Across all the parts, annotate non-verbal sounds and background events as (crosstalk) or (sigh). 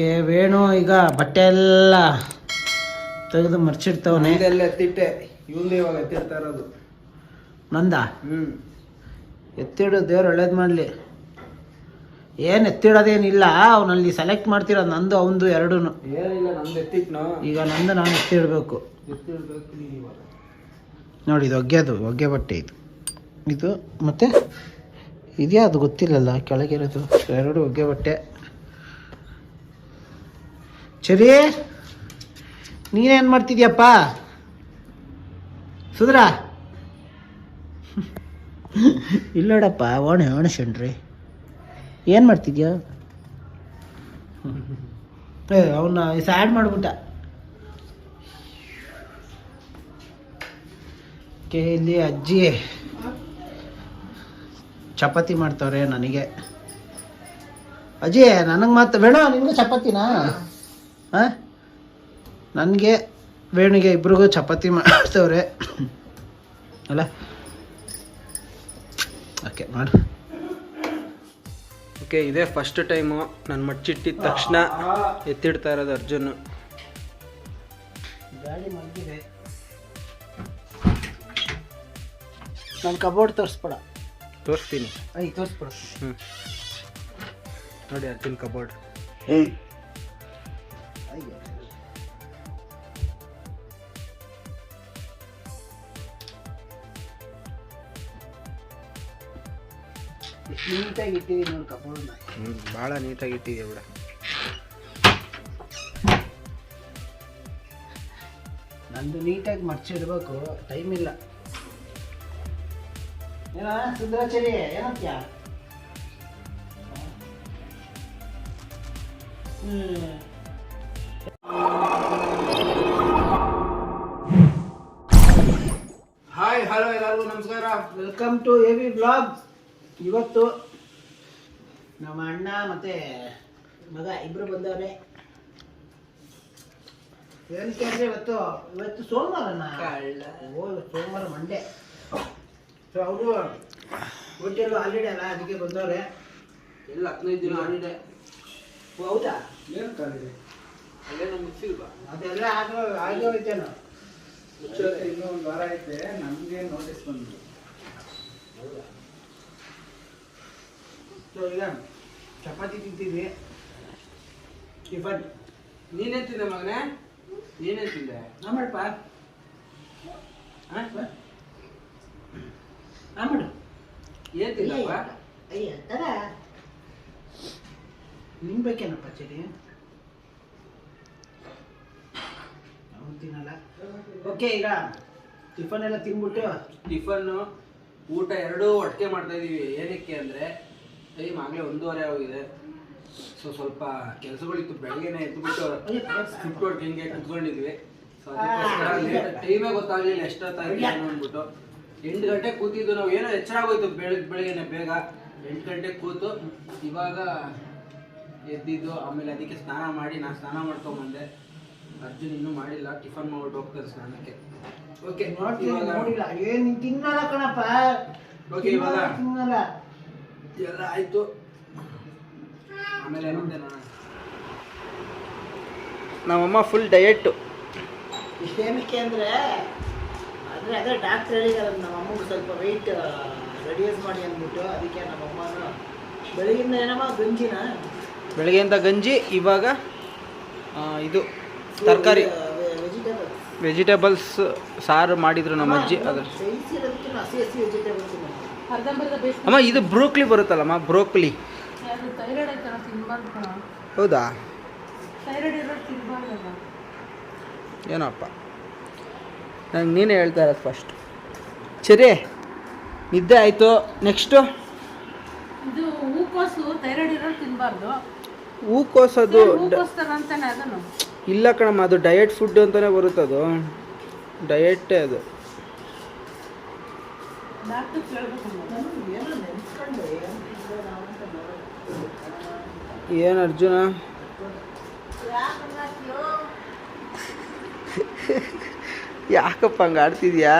Okay Venu ಈಗ ಬಟ್ಟೆ ಎಲ್ಲ ತೆಗೆದು ಮರ್ಚಿಡ್ತವನೆ. ಎತ್ತಿಟ್ಟೆ. ಇವಂದು ಇವಾಗ ಎತ್ತಿಡ್ತಾ ಇರೋದು. ನಂದ? ಹ್ಮ್. ಎತ್ತಿಡು ದೇವ್ರು ಒಳ್ಳೇದು ಮಾಡಲಿ. ಏನು ಎತ್ತಿಡೋದೇನಿಲ್ಲ ಅವನಲ್ಲಿ ಸೆಲೆಕ್ಟ್ ಮಾಡ್ತಿರೋ ನಂದು ಅವಂದು ಎರಡೂ ಏನಿಲ್ಲ ನಂದು ಎತ್ತಿಟ್ನು. ಈಗ ನಂದು ನಾನು ಎತ್ತಿಡಬೇಕು. ನೋಡಿ ಇದು ಒಗ್ಗೆದು ಒಗ್ಗೆ ಬಟ್ಟೆ ಇದು. ಇದು ಮತ್ತೆ ಇದೆಯಾ ಅದು ಗೊತ್ತಿಲ್ಲಲ್ಲ ಕೆಳಗಿರೋದು. ಎರಡು ಒಗ್ಗೆ ಬಟ್ಟೆ. ಸರಿ ನೀನೇನು ಮಾಡ್ತಿದ್ಯಪ್ಪ? ಸುಧರ (laughs) ಇಲ್ಲೋಡಪ್ಪ ಓಣೆ ಓಣೆ ಶಣ್ರಿ ಏನು ಮಾಡ್ತಿದ್ಯೋ? ಏ ಅವನ್ನ ಸ್ಯಾಡ್ ಮಾಡ್ಬಿಟ್ಟ. ಕೆ ಇಲ್ಲಿ ಅಜ್ಜಿ ಚಪಾತಿ ಮಾಡ್ತವ್ರೆ ನನಗೆ. ಅಜ್ಜಿ, ನನಗೆ ಮಾತ್ರ ಬೇಡ ನಿಮಗೆ ಚಪಾತಿನಾ? ಹಾಂ? ನನಗೆ ವೇಣಿಗೆ ಇಬ್ರಿಗೂ ಚಪಾತಿ ಮಾಡ್ತವ್ರೆ. ಅಲ್ಲ? ಓಕೆ ಮಾಡು. ಓಕೆ ಇದೇ ಫಸ್ಟ್ ಟೈಮು ನಾನು ಮಡ್ಚಿಟ್ಟಿದ ತಕ್ಷಣ ಎತ್ತಿಡ್ತಾ ಇರೋದು ಅರ್ಜುನ್. ನನ್ನ ಕಬೋರ್ಡ್ ತೋರಿಸ್ಬೇಡ. ತೋರಿಸ್ತೀನಿ. ಐ ತೋರಿಸ್ಬೇಡ. ಹ್ಞೂ ನೋಡಿ ಅರ್ಜುನ್ ಕಬೋರ್ಡ್ ಏಯ್ ನೀಟಾಗಿ ಇಟ್ಟಿದ್ದೀನಿ ನೋಡಿ ಕಬೋರ್ಡ್ನ ಹ್ಞೂ ಭಾಳ ನೀಟಾಗಿ ಇಟ್ಟಿದೆ ಬಿಡ. ನಂದು ನೀಟಾಗಿ ಮರ್ಚಿಡ್ಬೇಕು ಟೈಮ್ ಇಲ್ಲ. ಏನ ಸುಂದರಾಚಾರಿ ಏನಂತ್ಯ hmm. Welcome to a vlog ಇವತ್ತು ನಮ್ಮ ಅಣ್ಣ ಮತ್ತು ಮಗ ಇಬ್ಬರು ಬಂದವ್ರೆ. ಏನಕ್ಕೆ ಅಂದರೆ ಇವತ್ತು ಇವತ್ತು ಸೋಮವಾರನ ಓ ಸೋಮವಾರ ಮಂಡೆ ಸೊ ಅವರು ಹೋಟೆಲ್ ಹಾಲಿಡೇ ಅಲ್ಲ ಅದಕ್ಕೆ ಬಂದವ್ರೆ. ಎಲ್ಲ ಹದಿನೈದು ದಿನ ಹಾಲಿಡೇ ಓ, ಹೌದಾ? ಏನು ಕಾಲಿದೆ ಅಲ್ಲೇನೋ ಮುಚ್ಚಿಲ್ವಾ? ಅದೆಲ್ಲ ಆಗೋ ಆಗೋ ಮುಚ್ಚೋಕೆ ಇನ್ನೂ ಒಂದು ವಾರ ಐತೆ ನಮಗೆ ನೋಟಿಸ್ ಬಂತು. ಸೊ ಈಗ ಚಪಾತಿ ತಿಂತಿದ್ವಿ ಟಿಫನ್ ನೀನೇನ್ ತಿಂದೆ ಮಗನೇ? ನೀನೇನು ತಿಂದೆ? ಆಮೇಳಪ್ಪ ಆಮೇಳು ಏನ್ ತಿಂದಪ್ಪ? ಅಯ್ಯ ತರ ನಿನ್ ಬೇಕೇನಪ್ಪ ಚರಿ. ನಾವು ತಿನ್ನಲ್ಲ. ಓಕೆ ಈಗ ಟಿಫನ್ ಎಲ್ಲ ತಿನ್ಬಿಟ್ಟು ಟಿಫನ್ನು ಊಟ ಎರಡೂ ಒಟ್ಟಿಗೆ ಮಾಡ್ತಾ ಇದೀವಿ. ಏನಕ್ಕೆ ಅಂದ್ರೆ ಟೈಮ್ ಆಗಲೇ ಒಂದೂವರೆ ಆಗಿದೆ. ಸೊ, ಸ್ವಲ್ಪ ಕೆಲಸಗಳಿತ್ತು ಬೆಳಗ್ಗೆನೆ ಹೊಡ್ಕೆ ಹಿಂಗೆ ಕುತ್ಕೊಂಡಿದ್ವಿ. ಸೊ, ಅದಕ್ಕೋಸ್ಕರ ಟೈಮೇ ಗೊತ್ತಾಗ್ಲಿಲ್ಲ ಎಷ್ಟೊತ್ತಾಗಿ ಅಂದ್ಬಿಟ್ಟು. ಎಂಟು ಗಂಟೆ ಕೂತಿದ್ದು ನಾವು. ಏನೋ ಎಚ್ಚರ ಆಗೋಯ್ತು ಬೆಳಗ್ಗೆ ಬೆಳಗ್ಗೆನೆ ಬೇಗ. ಎಂಟು ಗಂಟೆ ಕೂತು ಇವಾಗ ಎದ್ದಿದ್ದು. ಆಮೇಲೆ ಅದಕ್ಕೆ ಸ್ನಾನ ಮಾಡಿ ನಾನು ಸ್ನಾನ ಮಾಡ್ಕೊಂಬಂದೆ. ಅರ್ಜುನ್ ಇನ್ನೂ ಮಾಡಿಲ್ಲ. ಟಿಫನ್ ಮಾಡ್ಬಿಟ್ಟು ಹೋಗ್ತದೆ ಸ್ನಾನಕ್ಕೆ. ಓಕೆ ನೋಡ್ತೀನಿ ಇವಾಗ ನೋಡಿಲ್ಲ. ಏನ್ ನೀನ್ ತಿನ್ನಲ್ಲ ಕಣಪ್ಪ. ಓಕೆ ಇವಾಗ ತಿನ್ನಲ್ಲ. ಎಲ್ಲ ಆಯ್ತು. ಆಮೇಲೆ ಏನಂತೆ ನೋಡೋಣ ನಮ್ಮಮ್ಮ ಫುಲ್ ಡಯೆಟ್ಟು ಇಷ್ಟೇನಕ್ಕೆ ಅಂದ್ರೆ ಅಂದ್ರೆ ಅದೇ ಡಾಕ್ಟರ್ ಹೇಳಿದಾರೆ ನಮ್ಮ ಅಮ್ಮಗೆ ಸ್ವಲ್ಪ ವೆಯ್ಟ್ ರೆಡ್ಯೂಸ್ ಮಾಡಿ ಅಂದ್ಬಿಟ್ಟು ಅದಕ್ಕೆ ನಮ್ಮ ಅಮ್ಮನ ಬೆಳಗಿಂದ ಏನಮ್ಮ ಗಂಜಿನ? ಬೆಳಗ್ಗೆಯಿಂದ ಗಂಜಿ ಇವಾಗ ಇದು ತರಕಾರಿ. ವೆಜಿಟೇಬಲ್ಸ್ ಸಾರು ಮಾಡಿದ್ರು ನಮ್ಮ ಅಜ್ಜಿ ಅದ್ರ ಅಮ್ಮ ಇದು ಬ್ರೋಕ್ಲಿ ಬರುತ್ತಲ್ಲಮ್ಮ ಬ್ರೋಕ್ಲಿ. ಹೌದಾ? ಏನಪ್ಪ? ನಂಗೆ ನೀನೇ ಹೇಳ್ತಾ ಇರೋದು ಫಸ್ಟ್ ಸರಿ ನಿದ್ದೆ ಆಯಿತು. ನೆಕ್ಸ್ಟು ಇದು ಹೂಕೋಸು ಥೈರಾಯ್ಡ್ ಇರೋರು ತಿನ್ನಬಾರ್ದು ಹೂಕೋಸದು ಇಲ್ಲ ಕಣಮ್ಮ ಅದು ಡಯಟ್ ಫುಡ್ ಅಂತಲೇ ಬರುತ್ತೆ ಅದು. ಡಯೆಟ್ಟೇ ಅದು. ಏನೋ ಅರ್ಜುನ? ಯಾಕಪ್ಪ ಹಂಗೆ ಆಡ್ತಿದ್ಯಾ?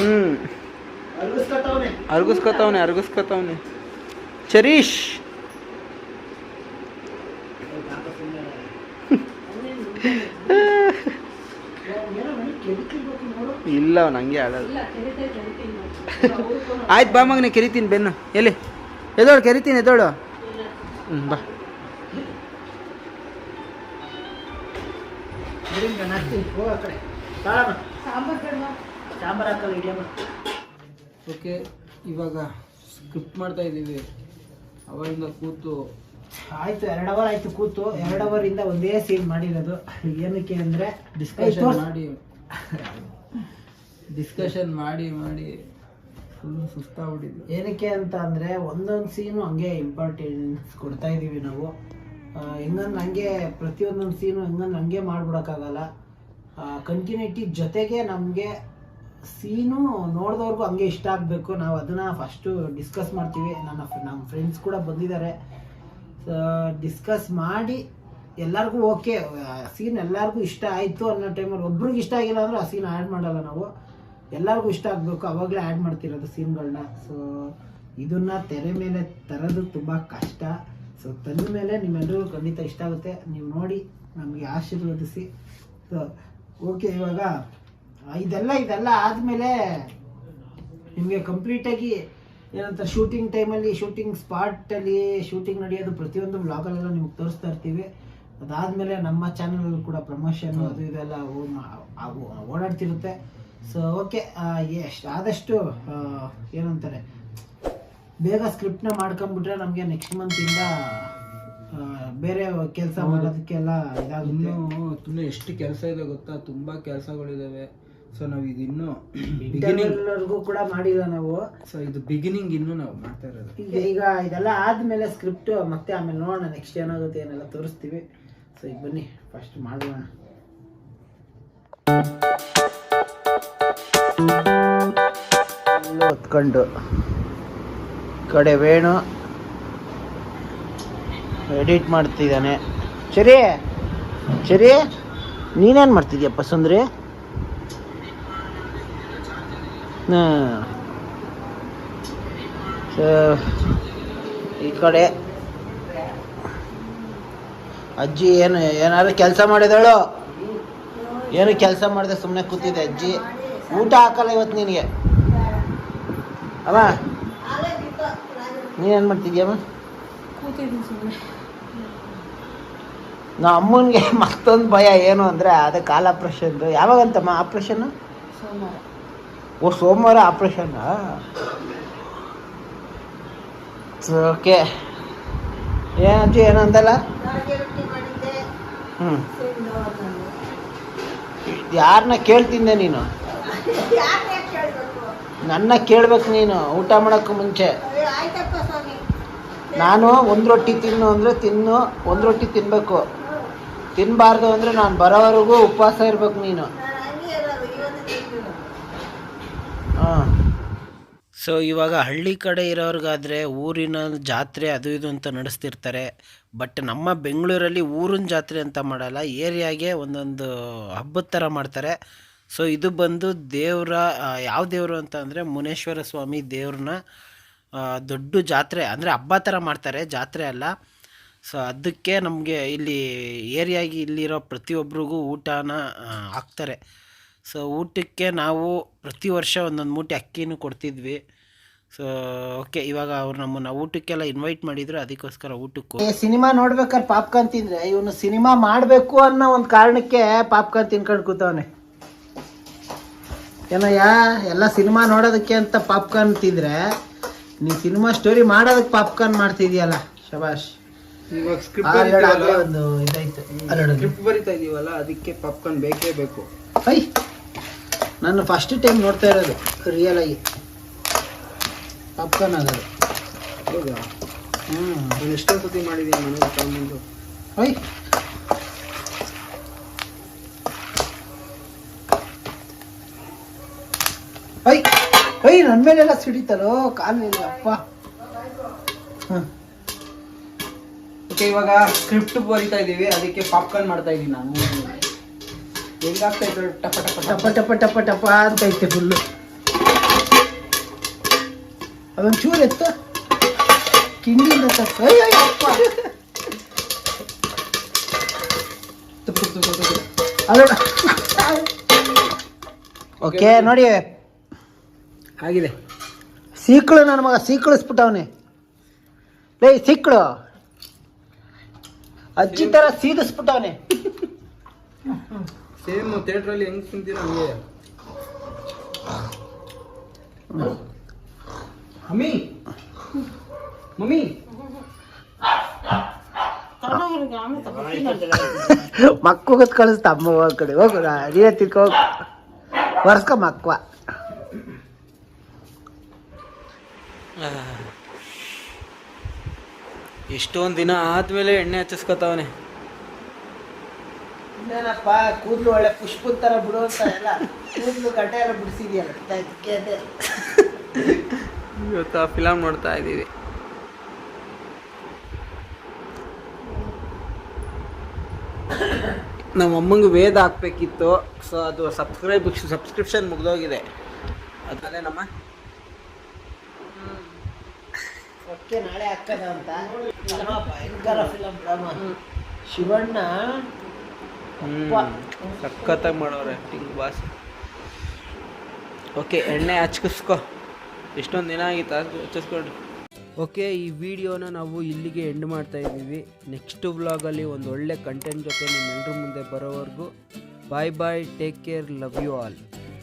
ಹ್ಞೂ ಅರ್ಗಿಸ್ಕೊತಾವ್ನೆ. ಅರ್ಗಿಸ್ಕೊತಾವನೆ ಚರೀಶ್! ಇಲ್ಲ ನಂಗೆ ಆಡಲ್ಲ. ಆಯ್ತು ಬಾ ಮಗನೇ ಕೆರಿತೀನಿ ಬೆನ್ನು. ಎಲ್ಲಿ? ಎದೋಳು ಕೆರಿತೀನಿ ಎದೋಳು ಹ್ಞೂ ಬಾ. ಸಾಂಬಾರು ಸಾಂಬಾರು ಹಾಕಲ್ಲ ಇಡಿಯಮ್ಮ ಓಕೆ ಇವಾಗ ಸ್ಕ್ರಿಪ್ಟ್ ಮಾಡ್ತಾ ಇದ್ದೀವಿ. ಅವರಿಂದ ಕೂತು. ಆಯ್ತು ಎರಡು ಅವರ್ ಆಯ್ತು ಕೂತು. ಎರಡು ಅವರ್ ಇಂದ ಒಂದೇ ಸೀನ್ ಮಾಡಿರೋದು. ಏನಕ್ಕೆ ಅಂದ್ರೆ ಡಿಸ್ಕಷನ್ ಮಾಡಿ. ಡಿಸ್ಕಷನ್ ಮಾಡಿ ಮಾಡಿ. ಫುಲ್ ಸುಸ್ತಾಗ್ಬಿಟ್ಟಿದ್ವಿ. ಏನಕ್ಕೆ ಅಂತ ಅಂದ್ರೆ ಒಂದೊಂದು ಸೀನು ಹಂಗೆ ಇಂಪಾರ್ಟೆನ್ಸ್ ಕೊಡ್ತಾ ಇದೀವಿ ನಾವು. ಹೆಂಗಂದ್ರೆ ಹಂಗೆ ಪ್ರತಿಯೊಂದೊಂದು ಸೀನು ಹೆಂಗಂದ್ರೆ ಹಂಗೆ ಮಾಡ್ಬಿಡೋಕ್ಕಾಗಲ್ಲ. ಕಂಟಿನ್ಯೂಟಿ ಜೊತೆಗೆ ನಮಗೆ ಸೀನು ನೋಡಿದವ್ರಿಗೂ ಹಂಗೆ ಇಷ್ಟ ಆಗಬೇಕು. ನಾವು ಅದನ್ನು ಫಸ್ಟು ಡಿಸ್ಕಸ್ ಮಾಡ್ತೀವಿ. ನನ್ನ ನಮ್ಮ ಫ್ರೆಂಡ್ಸ್ ಕೂಡ ಬಂದಿದ್ದಾರೆ ಡಿಸ್ಕಸ್ ಮಾಡಿ ಎಲ್ಲರಿಗೂ ಓಕೆ ಸೀನ್ ಎಲ್ಲರಿಗೂ ಇಷ್ಟ ಆಯಿತು ಅನ್ನೋ ಟೈಮಲ್ಲಿ ಒಬ್ರಿಗೆ ಇಷ್ಟ ಆಗಿಲ್ಲ ಅಂದರೆ ಆ ಸೀನ್ ಆ್ಯಡ್ ಮಾಡಲ್ಲ ನಾವು. ಎಲ್ಲರಿಗೂ ಇಷ್ಟ ಆಗಬೇಕು. ಅವಾಗಲೇ ಆ್ಯಡ್ ಮಾಡ್ತಿರೋದು ಸೀನ್ಗಳನ್ನ ಸೊ ಇದನ್ನು ತೆರೆ ಮೇಲೆ ತರೋದು ತುಂಬ ಕಷ್ಟ. ಸೊ ತಂದ ಮೇಲೆ ನಿಮ್ಮೆಲ್ಲರಿಗೂ ಖಂಡಿತ ಇಷ್ಟ ಆಗುತ್ತೆ. ನೀವು ನೋಡಿ, ನಮಗೆ ಆಶೀರ್ವದಿಸಿ. ಸೊ ಓಕೆ ಇವಾಗ ಇದೆಲ್ಲ ಇದೆಲ್ಲ ಆದಮೇಲೆ ನಿಮಗೆ ಕಂಪ್ಲೀಟಾಗಿ ಏನಂತ ಶೂಟಿಂಗ್ ಟೈಮಲ್ಲಿ ಶೂಟಿಂಗ್ ಸ್ಪಾಟಲ್ಲಿ ಶೂಟಿಂಗ್ ನಡೆಯೋದು ಪ್ರತಿಯೊಂದು ವ್ಲಾಗಲ್ಲೆಲ್ಲ ನಿಮ್ಗೆ ತೋರಿಸ್ತಾ ಇರ್ತೀವಿ. ಅದಾದಮೇಲೆ ನಮ್ಮ ಚಾನಲಲ್ಲಿ ಕೂಡ ಪ್ರಮೋಷನ್ ಅದು ಇದೆಲ್ಲ ಓಡಾಡ್ತಿರುತ್ತೆ. ಸೊ ಓಕೆ ಎಷ್ಟು ಆದಷ್ಟು ಏನಂತಾರೆ ಬೇಗ ಸ್ಕ್ರಿಪ್ಟ್ನ ಮಾಡ್ಕೊಂಬಿಟ್ರೆ ನಮಗೆ ನೆಕ್ಸ್ಟ್ ಮಂತಿಂದ ಬೇರೆ ಕೆಲಸ. ಮಾಡೋದಕ್ಕೆಲ್ಲ ಇದಾಗುತ್ತೆ. ತುಂಬ ಎಷ್ಟು ಕೆಲಸ ಇದೆ ಗೊತ್ತಾ? ತುಂಬ ಕೆಲಸಗಳಿದ್ದಾವೆ ಸೊ ನಾವು ಇದು ಇನ್ನೂ ಬಿಗಿನಿಂಗ್ ಕೂಡ ಮಾಡಿಲ್ಲ ನಾವು. ಸೊ ಇದು ಬಿಗಿನಿಂಗ್ ಇನ್ನು ನಾವು ಮಾಡ್ತಾ ಇರೋದು. ಈಗ ಈಗ ಇದೆಲ್ಲ ಆದ್ಮೇಲೆ ಸ್ಕ್ರಿಪ್ಟ್ ಮತ್ತೆ ಆಮೇಲೆ ನೋಡೋಣ ನೆಕ್ಸ್ಟ್ ಏನಾಗುತ್ತೆ ಏನೆಲ್ಲ ತೋರಿಸ್ತೀವಿ. ಸೊ ಈಗ ಬನ್ನಿ ಫಸ್ಟ್ ಮಾಡೋಣ. ಹೊತ್ಕೊಂಡು. ಕಡೆ ವೇಣು ಎಡಿಟ್ ಮಾಡ್ತಿದ್ದಾನೆ. ಸರಿ ಸರಿ ನೀನೇನು ಮಾಡ್ತಿದ್ಯಪ್ಪ ಸುಂದ್ರಿ ಹಾಂ ಸೊ ಈ ಕಡೆ ಅಜ್ಜಿ ಏನು ಏನಾದ್ರು ಕೆಲಸ ಮಾಡಿದಳು? ಏನು ಕೆಲಸ ಮಾಡಿದೆ ಸುಮ್ಮನೆ ಕೂತಿದ್ದೆ ಅಜ್ಜಿ. ಊಟ ಹಾಕಲ್ಲ ಇವತ್ತು ನಿನಗೆ? ಅಮ್ಮ ನೀನೇನು ಮಾಡ್ತಿದ್ಯಮ್ಮ ನಾ ಅಮ್ಮನಿಗೆ (laughs) ಮತ್ತೊಂದು ಭಯ ಏನು ಅಂದರೆ ಅದು ಕಾಲ ಆಪ್ರೇಷನ್ದು ಯಾವಾಗಂತಮ್ಮ ಆಪ್ರೇಷನ್ನು ಓ, ಸೋಮವಾರ ಆಪ್ರೇಷನ್ ಓಕೆ ಏನಂತೀವಿ ಏನಂದಲ್ಲ? ಹ್ಞೂ ಯಾರನ್ನ ಕೇಳ್ತಿದ್ದೆ ನೀನು? ನನ್ನ ಕೇಳ್ಬೇಕು ನೀನು, ಊಟ ಮಾಡೋಕ್ಕೂ ಮುಂಚೆ. ನಾನು ಒಂದು ರೊಟ್ಟಿ ತಿನ್ನು ಅಂದರೆ ತಿನ್ನು, ಒಂದು ರೊಟ್ಟಿ ತಿನ್ನಬೇಕು ತಿನ್ನಬಾರ್ದು ಅಂದರೆ ನಾನು ಬರೋವರೆಗೂ ಉಪವಾಸ ಇರಬೇಕು ನೀನು. ಹಾಂ. ಸೊ ಇವಾಗ ಹಳ್ಳಿ ಕಡೆ ಇರೋರಿಗಾದರೆ ಊರಿನ ಜಾತ್ರೆ ಅದು ಇದು ಅಂತ ನಡೆಸ್ತಿರ್ತಾರೆ. ಬಟ್ ನಮ್ಮ ಬೆಂಗಳೂರಲ್ಲಿ ಊರಿನ ಜಾತ್ರೆ ಅಂತ ಮಾಡಲ್ಲ, ಏರಿಯಾಗೆ ಒಂದೊಂದು ಹಬ್ಬದ ಥರ ಮಾಡ್ತಾರೆ. ಸೊ ಇದು ಬಂದು ದೇವರ ಯಾವ ದೇವರು ಅಂತ ಅಂದರೆ ಮುನೇಶ್ವರ ಸ್ವಾಮಿ ದೇವ್ರನ್ನ ದೊಡ್ಡ ಜಾತ್ರೆ, ಅಂದರೆ ಹಬ್ಬ ಥರ ಮಾಡ್ತಾರೆ, ಜಾತ್ರೆ ಅಲ್ಲ. ಸೊ ಅದಕ್ಕೆ ನಮಗೆ ಇಲ್ಲಿ, ಏರಿಯಾಗಿ ಇಲ್ಲಿರೋ ಪ್ರತಿಯೊಬ್ಬರಿಗೂ ಊಟನ ಹಾಕ್ತಾರೆ. ಸೊ ಊಟಕ್ಕೆ ನಾವು ಪ್ರತಿ ವರ್ಷ ಒಂದೊಂದು ಮೂಟೆ ಅಕ್ಕಿನೂ ಕೊಡ್ತಿದ್ವಿ. ಸೊ ಓಕೆ ಇವಾಗ ಅವ್ರು ನಮ್ಮನ್ನ ಊಟಕ್ಕೆಲ್ಲ ಇನ್ವೈಟ್ ಮಾಡಿದ್ರು ಅದಕ್ಕೋಸ್ಕರ ಊಟಕ್ಕೂ ಸಿನಿಮಾ ನೋಡ್ಬೇಕಾದ್ರೆ ಪಾಪ್ಕಾರ್ನ್ ತಿಂದ್ರೆ ಇವನು ಸಿನಿಮಾ ಮಾಡಬೇಕು ಅನ್ನೋ ಒಂದು ಕಾರಣಕ್ಕೆ ಪಾಪ್ಕಾರ್ನ್ ತಿನ್ಕೊಂಡು ಕೂತವನೆ. ಏನಯ್ಯ ಎಲ್ಲ ಸಿನಿಮಾ ನೋಡೋದಕ್ಕೆ ಅಂತ ಪಾಪ್ಕಾರ್ನ್ ತಿಂದ್ರೆ ನೀ ಸಿನಿಮಾ ಸ್ಟೋರಿ ಮಾಡೋದಕ್ಕೆ ಪಾಪ್ಕಾರ್ನ್ ಮಾಡ್ತಿದ್ಯಲ್ಲ ಶಬಾಷ್. ಇವಾಗ ಸ್ಕ್ರಿಪ್ಟ್ ಒಂದು ಇದಾಯ್ತು. ಸ್ಕ್ರಿಪ್ಟ್ ಬರಿತಾ ಇದೀವಲ್ಲ ಅದಕ್ಕೆ ಪಾಪ್ಕಾರ್ನ್ ಬೇಕೇ ಬೇಕು. ಐ ನಾನು ಫಸ್ಟ್ ಟೈಮ್ ನೋಡ್ತಾ ಇರೋದು. ರಿಯಲ್ ಆಗಿ. ಪಾಪ್ಕಾರ್ನ್ ಆಗೋದು ಹೌದಾ? ಹ್ಞೂ ನಾನು ಎಷ್ಟೊಂದು ಸತಿ ಮಾಡಿದ್ದೀನಿ ಮನೆಗೆ ತಗೊಂಬಂದು ಐ ಐ ಐ ನನ್ನ ಮೇಲೆಲ್ಲ ಸಿಡಿತಲ್ಲೋ? ಕಾಲಿಲ್ಲ ಅಪ್ಪ. ಹಾಂ ಓಕೆ ಇವಾಗ ಸ್ಕ್ರಿಪ್ಟ್ ಬರಿತಾ ಇದ್ದೀವಿ. ಅದಕ್ಕೆ ಪಾಪ್ಕಾರ್ನ್ ಮಾಡ್ತಾ ಇದೀನಿ ನಾನು. ಹೆಂಗಾಗ್ತಾ ಇತ್ತು ಟಪ ಟಪ ಟಪ. ಟಪ ಟಪ ಟಪ ಅಂತ ಐತೆ ಫುಲ್ಲು ಅದೊಂದು ಚೂರು ಎತ್ತು. ಕಿಂಡಿಯಿಂದ. ಅದು ಓಕೆ ನೋಡಿ. ಆಗಿದೆ. ಸೀಕ್ಳು ನನ್ನ ಮಗ ಸೀಕ್ಳಿಸ್ಬಿಟ್ಟವನೆ ಲೇ ಸೀಕ್ಳು. ಅಜ್ಜಿ ಥರ ಸೀದಿಸ್ಬಿಟ್ಟವನೆ (laughs) ಸೇಮ್ ಥಿಯೇಟ್ರಲ್ಲಿ ಹೆಂಗ್ ತಿಂತೀರ ಹಂಗೆ? ಮಮ್ಮಿ! ಮಮ್ಮಿ! ಮಕ್ಕ ಹೋಗೋದು ಕಳಿಸ್ತಾ ಅಮ್ಮ ಕಡೆ. ಹೋಗು ನೀನೇ ತಿರ್ಕೊ ಹೋಗು. ವರ್ಸ್ಕೊ ಮಕ್ವ ಎಷ್ಟೊಂದು ದಿನ ಆದ್ಮೇಲೆ ಎಣ್ಣೆ ಹಚ್ಚಿಸ್ಕೊತಾವನೆ. ಇನ್ನೇನಪ್ಪ ಕೂದಲು ಒಳ್ಳೆ ಪುಷ್ಪದ ಥರ ಬಿಡು ಅಂತ ಎಲ್ಲ ಕೂದಲು ಗಡ್ಡೆ ಎಲ್ಲ ಬಿಡಿಸಿದ್ಯಲ್ಲ. ಅದಕ್ಕೆ ಅದೇ. ಇವತ್ತು ಫಿಲಮ್ ನೋಡ್ತಾ ಇದ್ದೀವಿ. ನಮ್ಮ ಅಮ್ಮಂಗೆ ವೇದ ಹಾಕ್ಬೇಕಿತ್ತು ಸೊ ಅದು ಸಬ್ಸ್ಕ್ರೈಬ್ ಸಬ್ಸ್ಕ್ರಿಪ್ಷನ್ ಮುಗ್ದೋಗಿದೆ. ಅದೇ ನಮ್ಮ ಓಕೆ ನಾಳೆ ಹಾಕದ ಅಂತ. ಶಿವಣ್ಣ. ಸಖತ್ತಾಗಿ ಮಾಡೋರು ಆ್ಯಕ್ಟಿಂಗ್ ಬಾಸ್ ಓಕೆ ಎಣ್ಣೆ ಹಚ್ಕಿಸ್ಕೊ. ಎಷ್ಟೊಂದು ದಿನ ಆಗಿತ್ತು ಅದು ಹಚ್ಚಿಸ್ಕೊಳ್ರಿ ಓಕೆ ಈ ವಿಡಿಯೋನ ನಾವು ಇಲ್ಲಿಗೆ ಎಂಡ್ ಮಾಡ್ತಾ ಇದ್ದೀವಿ. ನೆಕ್ಸ್ಟ್ ವ್ಲಾಗಲ್ಲಿ ಒಂದು ಒಳ್ಳೆ ಕಂಟೆಂಟ್ ಜೊತೆ ನಿಮ್ಮೆಲ್ಲರ ಮುಂದೆ ಬರೋವರೆಗೂ. Bye bye take care love you all